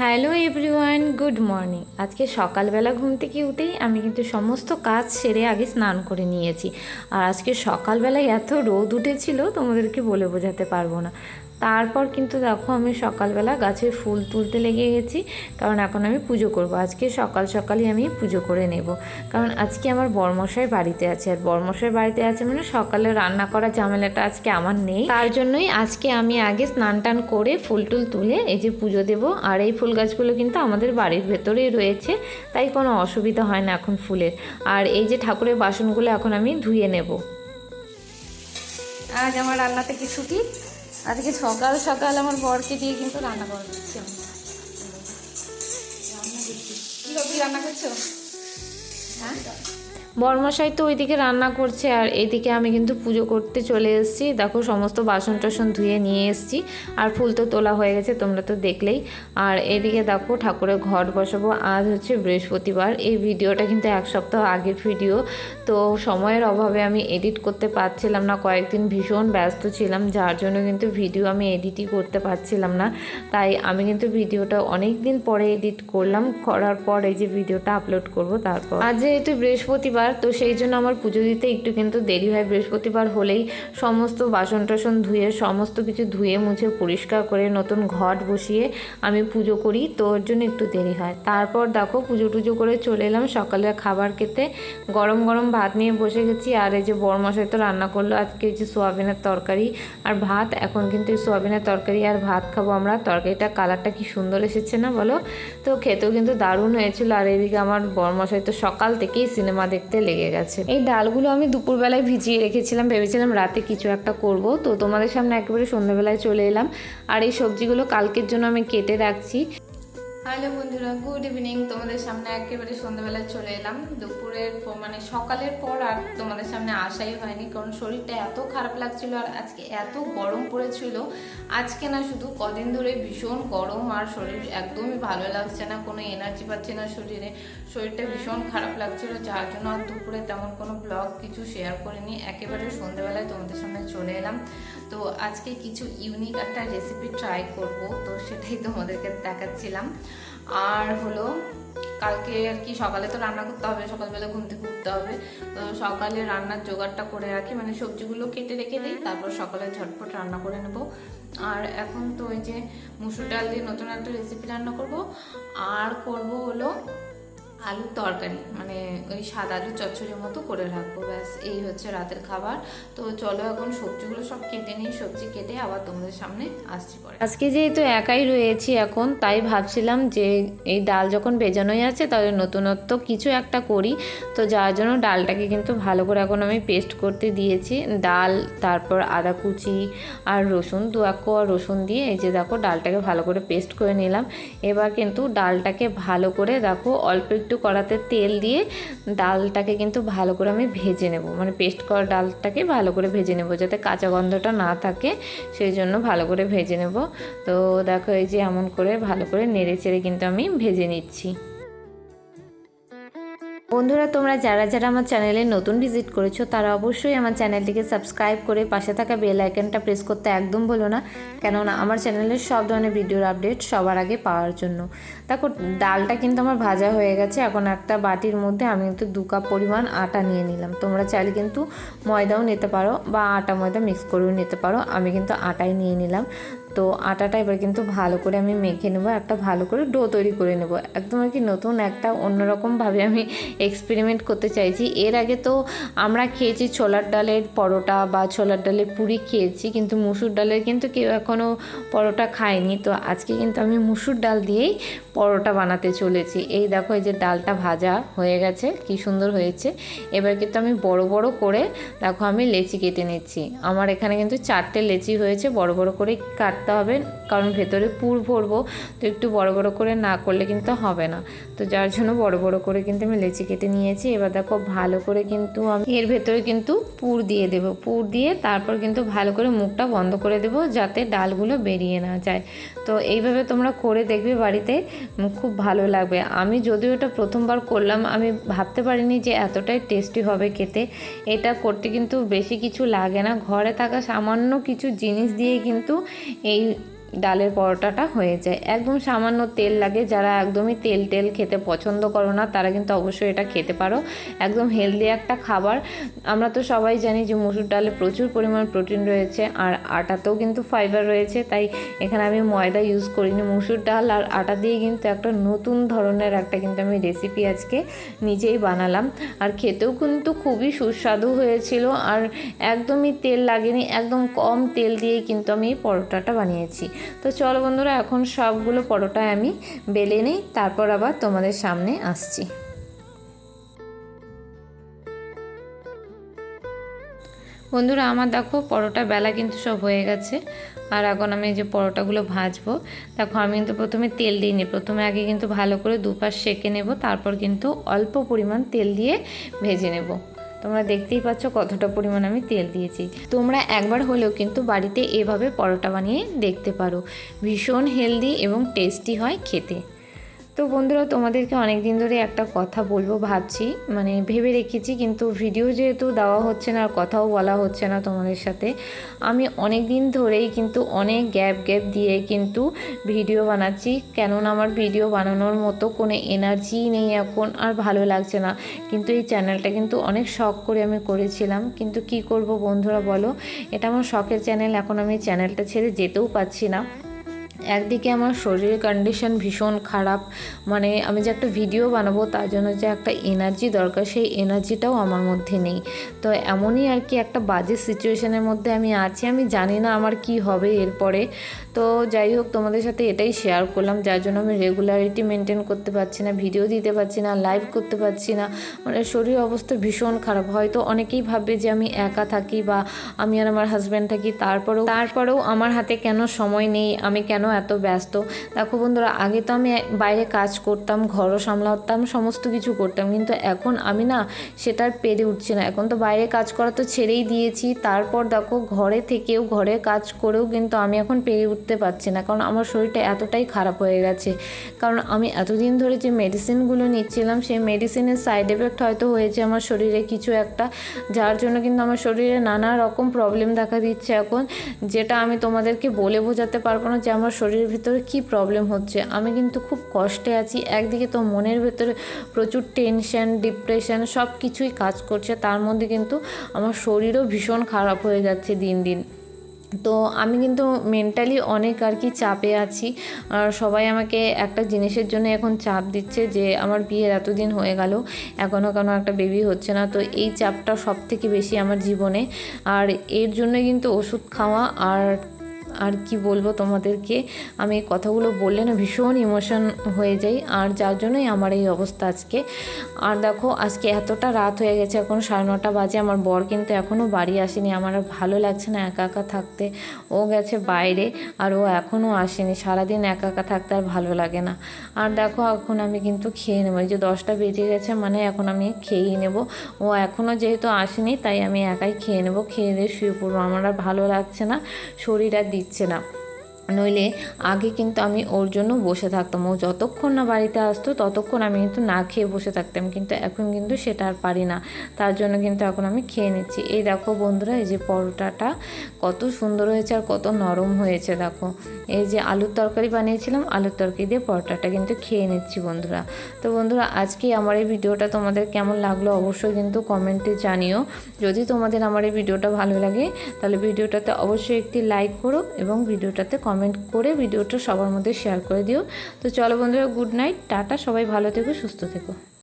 Hello everyone, good morning. আজকে সকালবেলা ঘুম থেকে উঠেই আমি কিন্তু সমস্ত কাজ সেরে আগে স্নান করে নিয়েছি। আর আজকে সকালবেলায় এত রোদ উঠেছিল, তোমাদেরকে বলে বোঝাতে পারব না। তারপর কিন্তু দেখো আমি সকালবেলা গাছে ফুল তুলতে লেগে গেছি, কারণ এখন আমি পুজো করব। আজকে সকাল সকালই আমি পুজো করে নেব। কারণ আজকে আমার বর্মশাই বাড়িতে আছে। আর বর্মশাই বাড়িতে আছে মানে সকালে রান্না করা ঝামেলাটা আজকে আমার নেই। তার জন্যই আজকে আমি আগে স্নান টান করে ফুল টুল তুলে এই যে পুজো দেব। আর এই ফুল গাছগুলো কিন্তু আমাদের বাড়ির ভেতরেই রয়েছে, তাই কোনো অসুবিধা হয় না এখন ফুলের। আর এই যে ঠাকুরের বাসনগুলো এখন আমি ধুয়ে নেব। আজ আমার রান্নাতে কিছু কি? আজকে সকাল সকাল আমার বরকে দিয়ে কিন্তু রান্না করা আমি। কি রান্না করছ? হ্যাঁ? বর্মশাই তো ওইদিকে রান্না করছে আর এইদিকে আমি কিন্তু পুজো করতে চলে এসেছি। দেখো সমস্ত বাসন টাসন ধুয়ে নিয়ে এসেছি আর ফুল তো তোলা হয়ে গেছে, তোমরা তো দেখলেই। আর এদিকে দেখো ঠাকুরের ঘট বসাবো, আজ হচ্ছে বৃহস্পতিবার। এই ভিডিওটা কিন্তু এক সপ্তাহ আগের ভিডিও। তো সময়ের অভাবে আমি এডিট করতে পারছিলাম না, কয়েকদিন ভীষণ ব্যস্ত ছিলাম, যার জন্য কিন্তু ভিডিও আমি এডিটই করতে পারছিলাম না। তাই আমি কিন্তু ভিডিওটা অনেক দিন পরে এডিট করলাম, করার পর এই যে ভিডিওটা আপলোড করব, তারপর। আজ যেহেতু বৃহস্পতিবার তো সেই জন্য আমার পুজো দিতে একটু কিন্তু দেরি হয়। বৃহস্পতিবার হলেই সমস্ত বাসন টাসন ধুয়ে, সমস্ত কিছু ধুয়ে, মুছে, পরিষ্কার করে, নতুন ঘট বসিয়ে আমি পুজো করি। তো ওর জন্য একটু দেরি হয়। তারপর দেখো পুজো টুজো করে চলে এলাম সকালে খাবার খেতে। গরম গরম ভাত নিয়ে বসে গেছি। আর এই যে বরমশাই তো রান্না করল আজকে, এই যে সোয়াবিনের তরকারি আর ভাত। এখন কিন্তু এই সোয়াবিনের তরকারি আর ভাত খাব আমরা। তরকারিটা কালারটা কি সুন্দর এসেছে না বলো? তো খেতেও কিন্তু দারুণ হয়েছিল। আর এদিকে আমার বরমশাই তো সকাল থেকেই সিনেমা দেখতে লেগে গেছে। এই ডালগুলো আমি দুপুরবেলায় ভিজিয়ে রেখেছিলাম, ভেবেছিলাম রাতে কিছু একটা করব। তো তোমাদের সামনে একেবারে সন্ধ্যাবেলায় চলে এলাম। আর এই সবজিগুলো কালকের জন্য আমি কেটে রাখছি। হ্যালো বন্ধুরা, গুড ইভিনিং। তোমাদের সামনে একেবারে সন্ধ্যাবেলায় চলে এলাম। দুপুরের মানে সকালের পর আর তোমাদের সামনে আসাই হয়নি, কারণ শরীরটা এত খারাপ লাগছিল আর আজকে এত গরম পড়েছিল। আজকে না শুধু কদিন ধরে ভীষণ গরম আর শরীর একদমই ভালো লাগছে না, কোনো এনার্জি পাচ্ছে না শরীরে। শরীরটা ভীষণ খারাপ লাগছিল, যার জন্য আর দুপুরে তেমন কোনো ব্লগ কিছু শেয়ার করিনি। একেবারে সন্ধ্যাবেলায় তোমাদের সামনে চলে এলাম। তো আজকে কিছু ইউনিক একটা রেসিপি ট্রাই করব, তো সেটাই তোমাদেরকে দেখাচ্ছিলাম। আর হলো, কালকে আর কি সকালে তো রান্না করতে হবে, সকালবেলা ঘুম থেকে উঠতে হবে। তো সকালে রান্নার জোগাড়টা করে রাখি মানে সবজিগুলো কেটে রেখে দিই, তারপর সকালে ঝটপট রান্না করে নেব। আর এখন তো ওই যে মুসুর ডাল দিয়ে নতুন একটা রেসিপি রান্না করব। আর করব হলো আলুর তরকারি মানে ওই সাদা আলু চচ্চড়ির মতো করে রাখব, ব্যাস, এই হচ্ছে রাতের খাবার। তো চলো এখন সবজিগুলো সব কেটে নিই, সবজি কেটে আবার তোমাদের সামনে আসছি পরে। আজকে যেহেতু একাই রয়েছি এখন, তাই ভাবছিলাম যে এই ডাল যখন ভেজানোই আছে, তাহলে নতুনত্ব কিছু একটা করি। তো যার জন্য ডালটাকে কিন্তু ভালো করে এখন আমি পেস্ট করতে দিয়েছি। ডাল, তারপর আদা কুচি আর রসুন, দু এক কোয়া রসুন দিয়ে, এই যে দেখো, ডালটাকে ভালো করে পেস্ট করে নিলাম। এবার কিন্তু ডালটাকে ভালো করে দেখো, অল্প একটু কড়াতে তেল দিয়ে ডালটাকে কিন্তু ভালো করে আমি ভেজে নেব। মানে পেস্ট করা ডালটাকে ভালো করে ভেজে নেব যাতে কাঁচা গন্ধটা না থাকে, সেই জন্য ভালো করে ভেজে নেব। তো দেখো এই যে এমন করে ভালো করে নেড়ে চেড়ে কিন্তু আমি ভেজে নিচ্ছি। বন্ধুরা, তোমরা যারা যারা আমার চ্যানেলে নতুন ভিজিট করেছ, তারা অবশ্যই আমার চ্যানেলটিকে সাবস্ক্রাইব করে পাশে থাকা বেল আইকনটা প্রেস করতে একদম বলো না। কেননা, আমার চ্যানেলের সব ধরনের ভিডিওর আপডেট সবার আগে পাওয়ার জন্য। দেখো, ডালটা কিন্তু আমার ভাজা হয়ে গেছে। এখন একটা বাটির মধ্যে আমি কিন্তু দু কাপ পরিমাণ আটা নিয়ে নিলাম। তোমরা চাইলে কিন্তু ময়দাও নিতে পারো বা আটা ময়দা মিক্স করেও নিতে পারো। আমি কিন্তু আটাই নিয়ে নিলাম। তো আটাটা এবার কিন্তু ভালো করে আমি মেখে নেব একটা ভালো করে ডো তৈরি করে নেব। একদম আর কি নতুন একটা অন্যরকমভাবে আমি এক্সপেরিমেন্ট করতে চাইছি। এর আগে তো আমরা খেয়েছি ছোলার ডালের পরোটা বা ছোলার ডালের পুরি খেয়েছি, কিন্তু মুসুর ডালের কিন্তু কেউ এখনও পরোটা খায়নি। তো আজকে কিন্তু আমি মুসুর ডাল দিয়েই পরোটা বানাতে চলেছি। এই দেখো, এই যে ডালটা ভাজা হয়ে গেছে, কি সুন্দর হয়েছে। এবার কিন্তু আমি বড় বড় করে, দেখো আমি লেচি কেটে নিচ্ছি। আমার এখানে কিন্তু চারটে লেচি হয়েছে, বড় বড় করে কাটতে হবে, কারণ ভেতরে পুর ভরবো, তো একটু বড় বড় করে না করলে কিন্তু হবে না। তো যার জন্য বড় বড় করে কিন্তু আমি লেচি কেটে নিয়েছি। এবার দেখো ভালো করে কিন্তু আমি এর ভেতরে কিন্তু পুর দিয়ে দেবো। পুর দিয়ে তারপর কিন্তু ভালো করে মুখটা বন্ধ করে দেবো যাতে ডালগুলো বেরিয়ে না যায়। তো এইভাবে তোমরা করে দেখবে বাড়িতে খুব ভালো লাগবে। আমি যদিও এটা প্রথমবার করলাম, আমি ভাবতে পারিনি যে এতটাই টেস্টি হবে খেতে। এটা করতে কিন্তু বেশি কিছু লাগে না। ঘরে থাকা সামান্য কিছু জিনিস দিয়ে কিন্তু এই I. ডালের পরোটাটা হয়ে যায়। একদম সামান্য তেল লাগে, যারা একদমই তেল তেল খেতে পছন্দ করো না, তারা কিন্তু অবশ্যই এটা খেতে পারো। একদম হেলদি একটা খাবার। আমরা তো সবাই জানি যে মুসুর ডালে প্রচুর পরিমাণ প্রোটিন রয়েছে, আর আটাতেও কিন্তু ফাইবার রয়েছে, তাই এখানে আমি ময়দা ইউজ করিনি। মুসুর ডাল আর আটা দিয়ে কিন্তু একটা নতুন ধরনের একটা কিন্তু আমি রেসিপি আজকে নিজেই বানালাম। আর খেতেও কিন্তু খুবই সুস্বাদু হয়েছিল, আর একদমই তেল লাগেনি, একদম কম তেল দিয়েই কিন্তু আমি পরোটাটা বানিয়েছি। তো চলো বন্ধুরা, এখন সবগুলো পরোটা আমি বেলে নিই, তারপর আবার তোমাদের সামনে আসছি। বন্ধুরা, আমার দেখো পরোটা বেলা কিন্তু সব হয়ে গেছে, আর এখন আমি যে পরোটাগুলো ভাজবো। দেখো, আমি কিন্তু প্রথমে তেল দিইনি প্রথমে আগে কিন্তু ভালো করে দুপাশ সেঁকে নেব, তারপর কিন্তু অল্প পরিমাণ তেল দিয়ে ভেজে নেব। তোমরা দেখতেই পাচ্ছ কতটা পরিমাণ আমি তেল দিয়েছি। তোমরা একবার হলেও কিন্তু বাড়িতে এভাবে পরোটা বানিয়ে দেখতে পারো। ভীষণ হেলদি এবং টেস্টি হয় খেতে। তো বন্ধুরা, তোমাদেরকে অনেক দিন ধরে একটা কথা বলব, ভাবছি মানে ভেবে রেখেছি, কিন্তু ভিডিও যেহেতু দেওয়া হচ্ছে না, আর কথাও বলা হচ্ছে না তোমাদের সাথে, আমি অনেক দিন ধরেই কিন্তু অনেক গ্যাপ গ্যাপ দিয়ে কিন্তু ভিডিও বানাচ্ছি, কেননা আমার ভিডিও বানানোর মতো কোনো এনার্জি নেই এখন, আর ভালো লাগছে না। কিন্তু এই চ্যানেলটা কিন্তু অনেক শখ করে আমি করেছিলাম, কিন্তু কি করব বন্ধুরা বলো, এটা আমার শখের চ্যানেল এখন আমি চ্যানেলটা ছেড়ে যেতেও পাচ্ছি না। একদিকে আমার শরীরের কন্ডিশন ভীষণ খারাপ মানে আমি যে একটা ভিডিও বানাবো তার জন্য যে একটা এনার্জি দরকার, সেই এনার্জিটাও আমার মধ্যে নেই। তো এমনই আর কি একটা বাজে সিচুয়েশনের মধ্যে আমি আছি, আমি জানি না আমার কি হবে এরপরে। তো যাই হোক, তোমাদের সাথে এটাই শেয়ার করলাম, যার জন্য আমি রেগুলারিটি মেনটেন করতে পারছি না ভিডিও দিতে পারছি না লাইভ করতে পারছি না। মানে শরীর অবস্থা ভীষণ খারাপ। হয়তো অনেকেই ভাববে যে আমি একা থাকি বা আমি আর আমার হাজব্যান্ড থাকি, তারপরেও তারপরেও আমার হাতে কেন সময় নেই? আমি কেন এত ব্যস্ত? দেখো বন্ধুরা, আগে তো আমি বাইরে কাজ করতাম, ঘরও সামলাতাম, সমস্ত কিছু করতাম, কিন্তু এখন আমি না সেটার পেরে উঠছি না। এখন তো বাইরে কাজ করা তো ছেড়েই দিয়েছি। তারপর দেখো, ঘরে থেকেও, ঘরে কাজ করেও কিন্তু আমি এখন পেরে উঠতে পারছি না, কারণ আমার শরীরটা এতটাই খারাপ হয়ে গেছে। কারণ আমি এতদিন ধরে যে মেডিসিনগুলো নিচ্ছিলাম, সেই মেডিসিনের সাইড এফেক্ট হয়তো হয়েছে আমার শরীরে কিছু একটা, যার জন্য কিন্তু আমার শরীরে নানা রকম প্রবলেম দেখা দিচ্ছে এখন, যেটা আমি তোমাদেরকে বলে বোঝাতে পারব না যে আমার শরীরের ভিতরে কি প্রবলেম হচ্ছে? আমি কিন্তু খুব কষ্টে আছি। একদিকে তো মনের ভেতরে প্রচুর টেনশন ডিপ্রেশন সব কিছুই কাজ করছে। তার মধ্যে কিন্তু আমার শরীরও ভীষণ খারাপ হয়ে যাচ্ছে দিন দিন। তো আমি কিন্তু মেন্টালি অনেক আর কি চাপে আছি। আর সবাই আমাকে একটা জিনিসের জন্য এখন চাপ দিচ্ছে যে আমার বিয়ের এতদিন হয়ে গেল এখনও কেন একটা বেবি হচ্ছে না। তো এই চাপটা সব থেকে বেশি আমার জীবনে। আর এর জন্য কিন্তু ওষুধ খাওয়া আর আর কি বলব তোমাদেরকে? আমি কথাগুলো বললে না ভীষণ ইমোশন হয়ে যাই। আর যার জন্যই আমার এই অবস্থা আজকে। আর দেখো, আজকে এতটা রাত হয়ে গেছে, এখন সাড়ে নটা বাজে। আমার বর কিন্তু এখনও বাড়ি আসেনি। আমার আর ভালো লাগছে না একা একা থাকতে। ও গেছে বাইরে আর ও এখনও আসেনি। সারাদিন একা একা থাকতে আর ভালো লাগে না। আর দেখো, এখন আমি কিন্তু খেয়ে নেব। এই যে দশটা বেজে গেছে মানে এখন আমি খেয়েই নেব। ও এখনও যেহেতু আসেনি, তাই আমি একাই খেয়ে নেব। খেয়ে দিয়ে শুয়ে পড়ব। আমার আর ভালো লাগছে না। শরীর আর দিচ্ছে না নইলে আগে কিন্তু আমি ওর জন্য বসে থাকতাম। ও যতক্ষণ না বাড়িতে আসতো, ততক্ষণ আমি কিন্তু না খেয়ে বসে থাকতাম। কিন্তু এখন কিন্তু সেটা আর পারি না। তার জন্য কিন্তু এখন আমি খেয়ে নিচ্ছি। এই দেখো বন্ধুরা, এই যে পরোটাটা কত সুন্দর হয়েছে আর কত নরম হয়েছে, দেখো। এই যে আলুর তরকারি বানিয়েছিলাম, আলুর তরকারি দিয়ে পরোটাটা কিন্তু খেয়ে নিচ্ছি বন্ধুরা। তো বন্ধুরা, আজকে আমার এই ভিডিওটা তোমাদের কেমন লাগল অবশ্যই কিন্তু কমেন্টে জানিও। যদি তোমাদের আমার এই ভিডিওটা ভালো লাগে, তাহলে ভিডিওটাতে অবশ্যই একটি লাইক করো এবং ভিডিওটাতে কমেন্ট করে ভিডিওটা সবার মধ্যে শেয়ার করে দিও। তো চলো বন্ধুরা গুড নাইট টাটা, সবাই ভালো থেকো, সুস্থ থেকো।